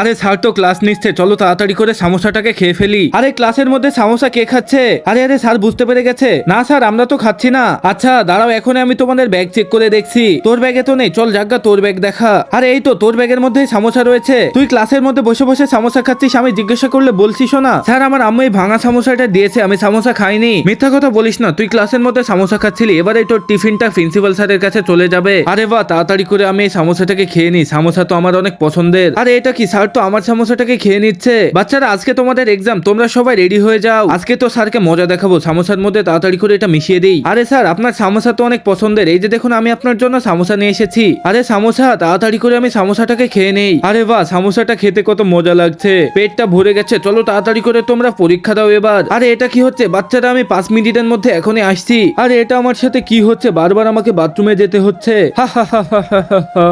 আরে স্যার তো ক্লাস নিচ্ছে চলো তাড়াতাড়ি করে সামোসাটাকে খেয়ে ফেলি। আরে ক্লাসের মধ্যে সামোসা কে খাচ্ছে? আরে আরে স্যার, বুঝতে পেরে গেছে। না স্যার, আমরা তো খাচ্ছি না। আচ্ছা দাঁড়াও এখন আমি তোমাদের ব্যাগ চেক করে দেখছি। তোর ব্যাগে তো নেই, চল জাগা, তোর ব্যাগ দেখা। আরে এই তো, তোর ব্যাগের মধ্যে সামোসা রয়েছে। তুই ক্লাসের মধ্যে বসে বসে সামোসা খাচ্ছিস, আমি জিজ্ঞাসা করলে বলছিস না? স্যার, আমার আম্মু এই ভাঙা সামোসাটা দিয়েছে, আমি সামোসা খাইনি। মিথ্যা কথা বলিস না, তুই ক্লাসের মধ্যে সামোসা খাচ্ছিলি, এবারে তোর টিফিনটা প্রিন্সিপাল স্যারের কাছে চলে যাবে। আরে বা তাড়াতাড়ি করে আমি এই সামোসাটাকে খেয়ে নিই, সামোসা তো আমার অনেক পছন্দের। আরে এটা কি, স্যার? তো আমার সামোসাটাকে খেয়ে নিচ্ছে। বাচ্চারা, আজকে তোমাদের এক্সাম তোমরা সবাই রেডি হয়ে যাও। আজকে তো স্যারকে মজা দেখাবো, সামোসার মধ্যে তাড়াতাড়ি করে এটা মিশিয়ে দিই। আরে স্যার, আপনার সামোসা তো অনেক পছন্দের। এই যে দেখুন, আমি আপনার জন্য সামোসা নিয়ে এসেছি। আরে সামোসা, তাড়াতাড়ি করে আমি সামোসাটাকে খেয়ে নেই। আরে বাহ, সামোসাটা খেতে কত মজা লাগছে। পেটটা ভরে গেছে। চলো তাড়াতাড়ি করে তোমরা পরীক্ষা দাও এবার। আরে এটা কি হচ্ছে? বাচ্চারা, আমি পাঁচ মিনিটের মধ্যে এখনই আসছি। আরে এটা আমার সাথে কি হচ্ছে? বারবার আমাকে বাথরুমে যেতে হচ্ছে।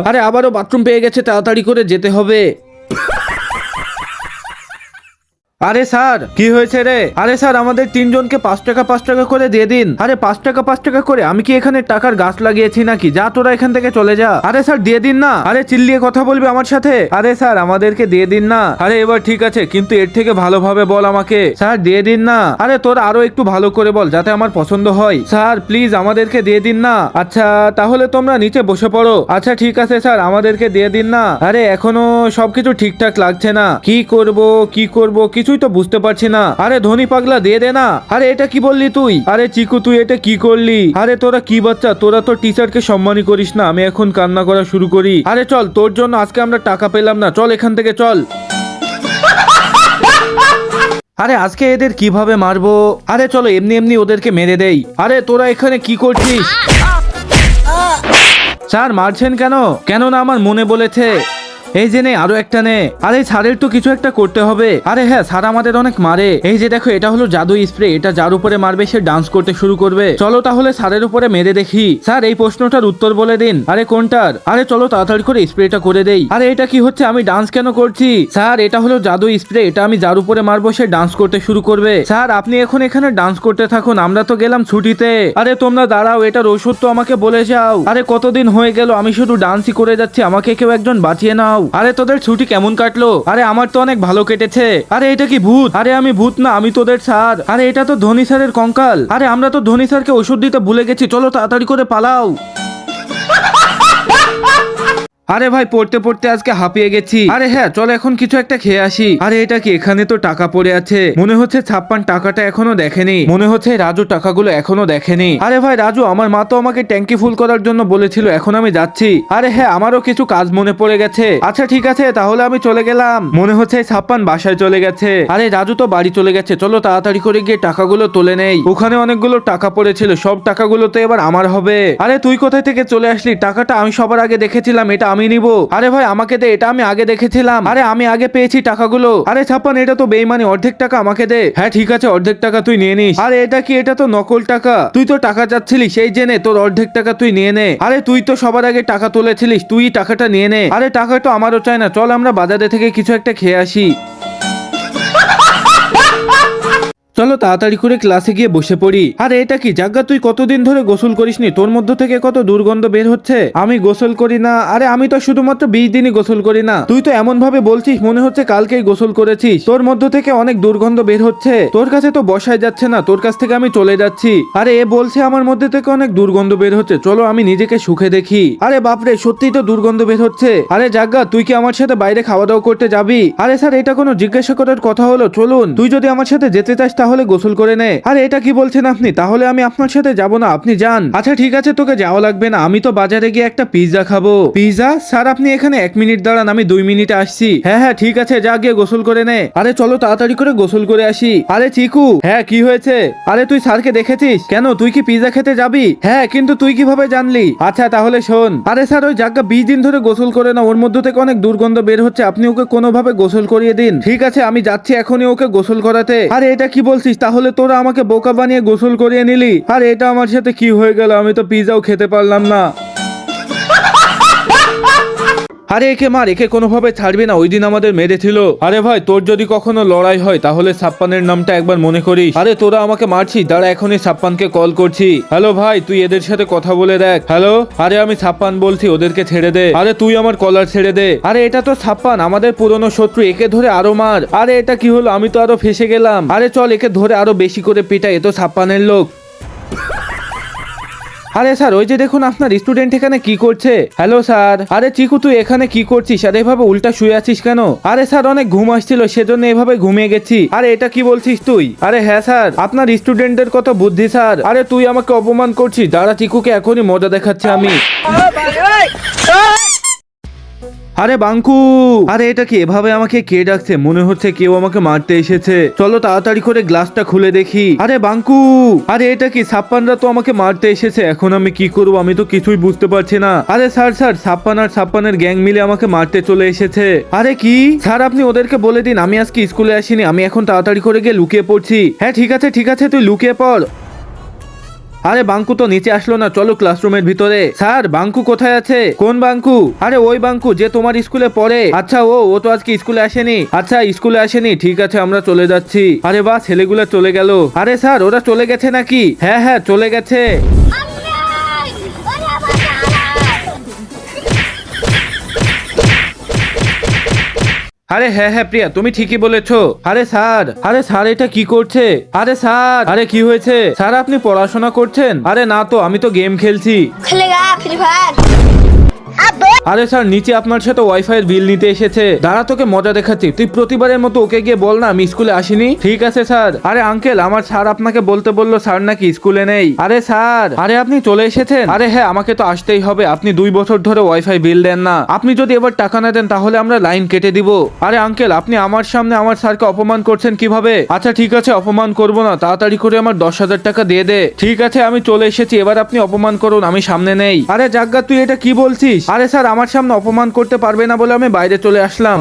আরে আবারও বাথরুম পেয়ে গেছে, তাড়াতাড়ি করে যেতে হবে। আরে স্যার, কি হয়েছে রে? আরে স্যার, আমাদের তিনজনকে পাঁচ টাকা পাঁচ টাকা করে দিয়ে দিন। আরে পাঁচ টাকা পাঁচ টাকা করে? আমি কি এখানে টাকার গাছ লাগিয়েছি নাকি? যা তোরা এখান থেকে চলে যা। আরে স্যার, দিয়ে দিন না। আরে চিল্লিয়ে কথা বলবি আমার সাথে? আরে স্যার, আমাদেরকে দিয়ে দিন না। আরে এবার ঠিক আছে, কিন্তু এর থেকে ভালোভাবে বল আমাকে। স্যার, দিয়ে দিন না। আরে তোর আরও একটু ভালো করে বল, যাতে আমার পছন্দ হয়। স্যার, প্লিজ আমাদেরকে দিয়ে দিন না। আচ্ছা তাহলে তোমরা নিচে বসে পড়ো। আচ্ছা ঠিক আছে স্যার, আমাদেরকে দিয়ে দিন না। আরে এখনও সবকিছু ঠিকঠাক লাগছে না। কি করব কি করব কিছুই তো বুঝতে পারছি না আরে ধনী পাগলা দিয়ে দে না আরে এটা কি বললি তুই আরে চিকু তুই এটা কি করলি আরে তোরা কি বাচ্চা তোরা তো টিচারকে সম্মানই করিস না আমি এখন কান্না করা শুরু করি আরে চল তোর জন্য আজকে আমরা টাকা পেলাম না চল এখান থেকে চল আরে আজকে এদের কীভাবে মারবো আরে চলো এমনি এমনি ওদেরকে মেরে দেই আরে তোরা এখানে কি করছিস স্যার মারছেন কেন কেন না আমার মনে বলেছে এই যে নে, আরও একটা নে। আরে স্যারের তো কিছু একটা করতে হবে। আরে হ্যাঁ স্যার আমাদের অনেক মারে। এই যে দেখো, এটা হলো জাদু স্প্রে। এটা যার উপরে মারবে, সে ডান্স করতে শুরু করবে। চলো তাহলে স্যারের উপরে মেরে দেখি। স্যার, এই প্রশ্নটার উত্তর বলে দিন। আরে কোনটার? আরে চলো তাড়াতাড়ি করে স্প্রেটা করে দেই। আরে এটা কি হচ্ছে? আমি ডান্স কেন করছি? স্যার, এটা হলো জাদু স্প্রে। এটা আমি যার উপরে মারবো, সে ডান্স করতে শুরু করবে। স্যার, আপনি এখন এখানে ডান্স করতে থাকুন। আমরা তো গেলাম ছুটিতে। আরে তোমরা দাঁড়াও, এটার ওষুধ তো আমাকে বলে যাও। আরে কতদিন হয়ে গেল? আমি শুধু ডান্সই করে যাচ্ছি। আমাকে কেউ একজন বাঁচিয়ে নাও। আরে, তোদের ছুটি কেমন কাটলো? আরে, আমার তো অনেক ভালো কেটেছে। আরে, এটা কি ভূত? আরে, আমি ভূত না, আমি তোদের স্যার। আরে, এটা তো ধনী স্যারের কঙ্কাল। আরে, আমরা তো ধনী স্যারকে ওষুধ দিতে ভুলে গেছি। চলো, তাড়াতাড়ি করে পালাও। আরে ভাই, পড়তে পড়তে আজকে হাঁপিয়ে গেছি। আরে হ্যাঁ চল এখন কিছু একটা খেয়ে আসি। আরে, এটা কি? এখানে তো টাকা পড়ে আছে। মনে হচ্ছে ছাপ্পান টাকাটা এখনও দেখেনি। মনে হচ্ছে রাজু টাকাগুলো এখনও দেখেনি। আরে ভাই, রাজু, আমার মা তো আমাকে ট্যাঙ্কি ফুল করার জন্য বলেছিল, এখন আমি যাচ্ছি। আরে হ্যাঁ আমারও কিছু কাজ মনে পড়ে গেছে। আচ্ছা ঠিক আছে, তাহলে আমি চলে গেলাম। মনে হচ্ছে ছাপ্পান বাসায় চলে গেছে। আরে, রাজু তো বাড়ি চলে গেছে। চলো তাড়াতাড়ি করে গিয়ে টাকাগুলো তুলে নেই। ওখানে অনেকগুলো টাকা পড়েছিল। সব টাকাগুলো তো এবার আমার হবে। আরে, তুই কোথায় থেকে চলে আসলি? টাকাটা আমি সবার আগে দেখেছিলাম, এটা আমি নিব। আরে ভাই, আমাকে দে, এটা আমি আগে দেখেছিলাম। আরে, আমি আগে পেয়েছি টাকাগুলো। আরে ছাপ্পান, এটা তো বেইমানি, অর্ধেক টাকা আমাকে দে। হ্যাঁ ঠিক আছে, অর্ধেক টাকা তুই নিয়ে নিস। আরে, এটা কি, এটা তো নকল টাকা? তুই তো টাকা চাচ্ছিলি, সেই জেনে তোর অর্ধেক টাকা তুই নিয়ে নে। আরে, তুই তো সবার আগে টাকা তুলেছিলিস, তুই টাকাটা নিয়ে নে। আরে, টাকা তো আমারও চাই না, চল আমরা বাজারে থেকে কিছু একটা খেয়ে আসি। চলো তাড়াতাড়ি করে ক্লাসে গিয়ে বসে পড়ি। আরে, এটা কি? জাগা তুই কতদিন ধরে গোসল করিসনি? তোর মধ্য থেকে কত দুর্গন্ধ বের হচ্ছে? আমি গোসল করি না। আরে, আমি তো শুধুমাত্র বিশ দিনই গোসল করি না। তুই তো এমন ভাবে বলছিস, মনে হচ্ছে কালকেই গোসল করেছিস। তোর মধ্য থেকে অনেক দুর্গন্ধ বের হচ্ছে। তোর কাছে তো বসায় যাচ্ছে না। তোর কাছ থেকে আমি চলে যাচ্ছি। আরে, এ বলছে আমার মধ্যে থেকে অনেক দুর্গন্ধ বের হচ্ছে। চলো, আমি নিজেকে সুখে দেখি। আরে, বাপরে, সত্যিই তো দুর্গন্ধ বের হচ্ছে। আরে জাগা তুই কি আমার সাথে বাইরে খাওয়া দাওয়া করতে যাবি? আরে, স্যার, এটা কোনো জিজ্ঞাসা করার কথা হলো। চলুন। তুই যদি আমার সাথে যেতে চাস, তাহলে গোসল করে নে। আরে, এটা কি বলছেন আপনি? তাহলে আমি আপনার সাথে যাব না। আপনি যান। আচ্ছা ঠিক আছে, তোকে যাওয়া লাগবে না। আমি তো বাজারে গিয়ে একটা পিৎজা খাব। পিৎজা? স্যার, আপনি এখানে এক মিনিট দাঁড়ান, আমি দুই মিনিটে আসছি। হ্যাঁ হ্যাঁ ঠিক আছে, যা গিয়ে গোসল করে নে। আরে, চলো তাড়াতাড়ি করে গোসল করে আসি। আরে, চিকু! হ্যাঁ কি হয়েছে? আরে, তুই স্যারকে দেখেছিস? কেন, তুই কি পিৎজা খেতে যাবি? হ্যাঁ কিন্তু তুই কীভাবে জানলি? আচ্ছা তাহলে শোন। আরে, স্যার, ওই জায়গা বিশ দিন ধরে গোসল করে না ওর মধ্যে থেকে অনেক দুর্গন্ধ বের হচ্ছে। আপনি ওকে কোনোভাবে গোসল করিয়ে দিন। ঠিক আছে, আমি যাচ্ছি এখনই ওকে গোসল করাতে। আরে, এটা কি বলছিস? তাহলে তোরা আমাকে বোকা বানিয়ে গোসল করিয়ে নিলি? আর এটা আমার সাথে কি হয়ে গেল? আমি তো পিৎজাও খেতে পারলাম না। আরে, একে মার, একে কোনোভাবে ছাড়বি না ওই দিন আমাদের মেরেছিল আরে ভাই, তোর যদি কখনো লড়াই হয়, তাহলে সাপ্পানের নামটা একবার মনে করিস। আরে, তোরা আমাকে মারছিস, দাঁড়া, এখনই সাপ্পানকে কল করছি। হ্যালো ভাই, তুই এদের সাথে কথা বলে দেখ। হ্যালো? আরে, আমি সাপ্পান বলছি, ওদেরকে ছেড়ে দে। আরে, তুই আমার কলার ছেড়ে দে। আরে, এটা তো সাপ্পান আমাদের পুরনো শত্রু, একে ধরে আরও মার। আরে, এটা কি হলো? আমি তো আরও ফেসে গেলাম। আরে, চল, একে ধরে আরও বেশি করে পিটা এ তো সাপ্পানের লোক। আরে স্যার, ওই যে দেখুন আপনার স্টুডেন্ট এখানে কি করছে। Hello sir. আরে চিকু, তুই এখানে কি করছিস? স্যার এভাবে উল্টা শুয়ে আছিস কেন? আরে স্যার, অনেক ঘুম আসছিল, সেজন্য এভাবে ঘুমিয়ে গেছি। আরে এটা কি বলছিস তুই? আরে হ্যাঁ স্যার। আপনার স্টুডেন্টের কত বুদ্ধি, স্যার? আরে তুই আমাকে অপমান করছিস। দাঁড়া, চিকুকে এখনই মজা দেখাচ্ছে আমি। আরে বাঙ্কু! আরে এটা কি? এভাবে আমাকে কে ডাকছে? মনে হচ্ছে কেউ আমাকে মারতে এসেছে। চলো তাড়াতাড়ি করে গ্লাসটা খুলে দেখি। আরে বাঙ্কু! আরে এটা কি? সাপ্পানরা তো আমাকে মারতে এসেছে। এখন আমি কি করব? আমি তো কিছুই বুঝতে পারছি না। আরে স্যার স্যার সাপ্পান আর সাপ্পানের গ্যাং মিলে আমাকে মারতে চলে এসেছে। আরে কি? স্যার, আপনি ওদেরকে বলে দিন। আমি আজকে স্কুলে আসিনি। আমি এখন তাড়াতাড়ি করে গিয়ে লুকিয়ে পড়ছি। হ্যাঁ ঠিক আছে ঠিক আছে, তুই লুকিয়ে পড়। আরে বাঙ্কু তো নিচে আসলো না, চলো ক্লাসরুমের ভিতরে। স্যার, বাঙ্কু কোথায় আছে? কোন বাঙ্কু? আরে ওই বাঙ্কু, যে তোমার স্কুলে পড়ে। আচ্ছা ও ও তো আজকে স্কুলে আসেনি। আচ্ছা স্কুলে আসেনি, ঠিক আছে, আমরা চলে যাচ্ছি। আরে বা ছেলেগুলো চলে গেল। আরে স্যার, ওরা চলে গেছে নাকি? হ্যাঁ হ্যাঁ চলে গেছে। আরে হ্যাঁ হ্যাঁ প্রিয়া, তুমি ঠিকই বলেছ। আরে স্যার আরে স্যার, এটা কি করছে? আরে স্যার, আরে কি হয়েছে? স্যার, আপনি পড়াশোনা করছেন? আরে না তো, আমি তো গেম খেলছি। খেলেগা ফ্রি ফায়ার। আরে স্যার, নিচে আপনার সাথে ওয়াইফাই এর বিল নিতে এসেছে। দাঁড়া, তোকে মজা দেখাচ্ছি। তুই প্রতিবারের মতো ওকে গিয়ে বল না, আমি স্কুলে আসিনি। ঠিক আছে, স্যার। আরে আঙ্কেল আমার স্যার আপনাকে বলতে বলল, স্যার নাকি স্কুলে নেই। আরে স্যার, আরে আপনি চলে এসেছেন? আরে হ্যাঁ আমাকে তো আসতেই হবে। আপনি দুই বছর ধরে ওয়াইফাই বিল দেন না। আপনি যদি এবার টাকা না দেন, তাহলে আমরা লাইন কেটে দিব। আরে আঙ্কেল আপনি আমার সামনে আমার স্যারকে অপমান করছেন কীভাবে? আচ্ছা ঠিক আছে, অপমান করব না। তাড়াতাড়ি করে আমার দশ হাজার টাকা দিয়ে দে। ঠিক আছে, আমি চলে এসেছি। এবার আপনি অপমান করুন, আমি সামনে নেই। আরে জাগ্গা, তুই এটা কি বলছিস? আরে স্যার আমার সামনে অপমান করতে পারবে না বলে আমি বাইরে চলে আসলাম।